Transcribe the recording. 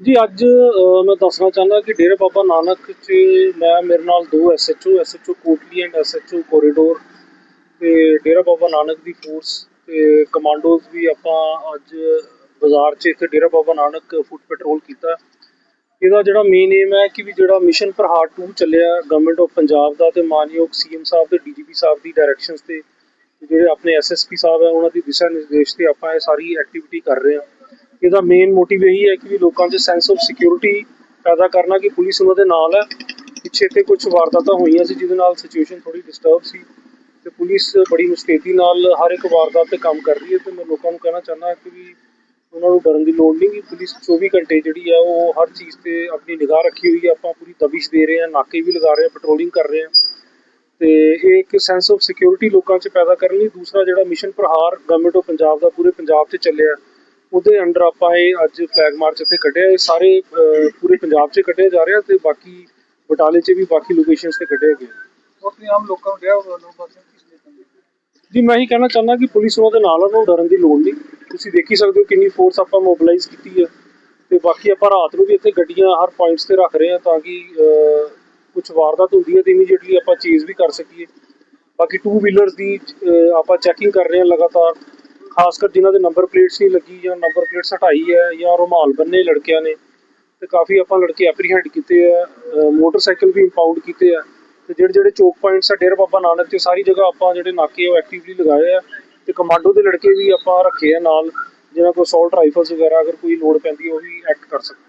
ਜੀ ਅੱਜ ਅਹ, ਮੈਂ ਦੱਸਣਾ ਚਾਹੁੰਦਾ ਕਿ ਡੇਰਾ ਬਾਬਾ ਨਾਨਕ 'ਚ ਮੈਂ ਮੇਰੇ ਨਾਲ ਦੋ SHO SHO Kotli and SHO corridor ਤੇ ਡੇਰਾ ਬਾਬਾ ਨਾਨਕ ਦੀ ਫੋਰਸ ਤੇ ਕਮਾਂਡੋਜ਼ ਵੀ ਆਪਾਂ ਅੱਜ ਬਾਜ਼ਾਰ 'ਚ ਇੱਥੇ ਡੇਰਾ ਬਾਬਾ ਨਾਨਕ ਫੁੱਟ ਪੈਟਰੋਲ ਕੀਤਾ। ਇਹਦਾ ਜਿਹੜਾ ਮੇਨ ਏਮ ਹੈ ਕਿ ਵੀ ਜਿਹੜਾ ਮਿਸ਼ਨ ਪ੍ਰਹਾਰ 2 ਚੱਲਿਆ ਗਵਰਨਮੈਂਟ ਆਫ ਪੰਜਾਬ ਦਾ ਤੇ ਮਾਨਯੋਗ ਸੀਐਮ ਸਾਹਿਬ ਤੇ ਡੀਜੀਪੀ ਸਾਹਿਬ ਦੀ ਡਾਇਰੈਕਸ਼ਨਸ ਤੇ ਜਿਹੜੇ ਆਪਣੇ ਐਸਐਸਪੀ ਸਾਹਿਬ ਹੈ ਉਹਨਾਂ ਦੀ ਦਿਸ਼ਾ ਨਿਰਦੇਸ਼ ਤੇ ਆਪਾਂ ਇਹ ਸਾਰੀ ਐਕਟੀਵਿਟੀ ਕਰ ਰਹੇ ਹਾਂ। ਇਹਦਾ ਮੇਨ ਮੋਟਿਵ ਇਹੀ ਹੈ ਕਿ ਵੀ ਲੋਕਾਂ 'ਚ ਸੈਂਸ ਆਫ ਸਿਕਿਉਰਿਟੀ ਪੈਦਾ ਕਰਨਾ ਕਿ ਪੁਲਿਸ ਉਹਨਾਂ ਦੇ ਨਾਲ ਹੈ। ਪਿੱਛੇ ਤੇ ਕੁਝ ਵਾਰਦਾਤਾਂ ਹੋਈਆਂ ਸੀ, ਜਿਹਦੇ ਨਾਲ ਸਿਚੁਏਸ਼ਨ ਥੋੜੀ ਡਿਸਟਰਬ ਸੀ। ਤੇ ਪੁਲਿਸ ਬੜੀ ਮੁਸਤੈਦੀ ਨਾਲ ਹਰ ਇੱਕ ਵਾਰਦਾਤ ਤੇ ਕੰਮ ਕਰ ਰਹੀ ਹੈ ਤੇ ਮੈਂ ਲੋਕਾਂ ਨੂੰ ਕਹਿਣਾ ਚਾਹੁੰਦਾ ਕਿ ਵੀ ਉਹਨਾਂ ਨੂੰ ਡਰਨ ਦੀ ਲੋੜ ਨਹੀਂ। ਕਿ ਪੁਲਿਸ 24 ਘੰਟੇ ਜਿਹੜੀ ਆ, ਉਹ ਹਰ ਚੀਜ਼ ਤੇ ਆਪਣੀ ਨਿਗਾਹ ਰੱਖੀ ਹੋਈ ਹੈ ਆਪਾਂ ਪੂਰੀ ਦਬਿਸ਼ ਦੇ ਰਹੇ ਹਾਂ ਨਾਕੇ ਵੀ ਲਗਾ ਰਹੇ ਹਾਂ ਪੈਟਰੋਲਿੰਗ ਕਰ ਰਹੇ ਹਾਂ ਤੇ ਇਹ ਇੱਕ ਸੈਂਸ ਆਫ ਸਿਕਿਉਰਿਟੀ ਲੋਕਾਂ 'ਚ ਪੈਦਾ ਕਰਨ ਲਈ ਦੂਸਰਾ ਜਿਹੜਾ mission Prahar government of Punjab ਦਾ ਪੂਰੇ ਪੰਜਾਬ 'ਚ ਚੱਲਿਆ। ਉਹਦੇ ਅੰਡਰ ਆਪਾਂ ਇਹ ਅੱਜ ਫਲੈਗ ਮਾਰਚ ਇੱਥੇ ਕੱਢਿਆ। ਇਹ ਸਾਰੇ ਅਹ, ਪੂਰੇ ਪੰਜਾਬ 'ਚ ਕੱਢਿਆ ਜਾ ਰਿਹਾ ਤੇ ਬਾਕੀ ਬਟਾਲੇ 'ਚ ਵੀ ਬਾਕੀ ਲੋਕੇਸ਼ਨਸ ਤੇ ਕੱਢਿਆ ਗਿਆ ਆਪਣੇ ਆਮ ਲੋਕਾਂ ਨੂੰ ਡਿਆ ਵੱਲੋਂ ਬਸ ਕਿਸ ਲਈ ਕਹਿੰਦੇ ਜੀ ਮੈਂ ਹੀ ਕਹਿਣਾ ਚਾਹੁੰਦਾ ਕਿ ਪੁਲਿਸ ਉਹਨਾਂ ਦੇ ਨਾਲ ਆ, ਉਹਨਾਂ ਨੂੰ ਡਰਨ ਦੀ ਲੋੜ ਨਹੀਂ। ਤੁਸੀਂ ਦੇਖ ਹੀ ਸਕਦੇ ਹੋ ਕਿੰਨੀ ਫੋਰਸ ਆਪਾਂ ਮੋਬਿਲਾਈਜ਼ ਕੀਤੀ ਹੈ ਤੇ ਬਾਕੀ ਆਪਾਂ ਰਾਤ ਨੂੰ ਵੀ ਇੱਥੇ ਗੱਡੀਆਂ ਹਰ ਪੁਆਇੰਟਸ ਤੇ ਰੱਖ ਰਹੇ ਹਾਂ ਤਾਂ ਕਿ ਕੁਝ ਵਾਰਦਾਤ ਹੁੰਦੀ ਹੈ ਤੇ ਇਮੀਡੀਏਟਲੀ ਆਪਾਂ ਚੇਜ਼ ਵੀ ਕਰ ਸਕੀਏ। ਬਾਕੀ ਟੂ ਵੀਲਰਸ ਦੀ ਅਹ, ਆਪਾਂ ਚੈਕਿੰਗ ਕਰ ਰਹੇ ਹਾਂ ਲਗਾਤਾਰ। ਖਾਸ ਕਰ ਜਿਨ੍ਹਾਂ ਦੇ ਨੰਬਰ ਪਲੇਟਸ ਨਹੀਂ ਲੱਗੀ ਜਾਂ ਨੰਬਰ ਪਲੇਟਸ ਹਟਾਈ ਹੈ ਜਾਂ ਰੁਮਾਲ ਬੰਨੇ ਲੜਕਿਆਂ ਨੇ, ਤੇ ਕਾਫੀ ਆਪਾਂ ਲੜਕੇ ਐਪਰੀਹੈਂਡ ਕੀਤੇ ਆ ਮੋਟਰਸਾਈਕਲ ਵੀ ਇੰਪਾਊਂਡ ਕੀਤੇ ਆ, ਤੇ ਜਿਹੜੇ ਜਿਹੜੇ ਚੌਕ ਪੁਆਇੰਟਸ ਆ, ਡੇਰਾ ਬਾਬਾ ਨਾਨਕ ਤੇ ਸਾਰੀ ਜਗ੍ਹਾ ਆਪਾਂ ਜਿਹੜੇ ਨਾਕੇ ਉਹ ਐਕਟਿਵਲੀ ਲਗਾਏ ਆ, ਤੇ ਕਮਾਂਡੋ ਦੇ ਲੜਕੇ ਵੀ ਆਪਾਂ ਰੱਖੇ ਆ ਨਾਲ ਜਿਹਨਾਂ ਕੋਲ ਅਸੌਲਟ ਰਾਈਫਲਸ ਵਗੈਰਾ ਅਗਰ ਕੋਈ ਲੋੜ ਪੈਂਦੀ ਹੈ, ਉਹ ਵੀ ਐਕਟ ਕਰ ਸਕਦੇ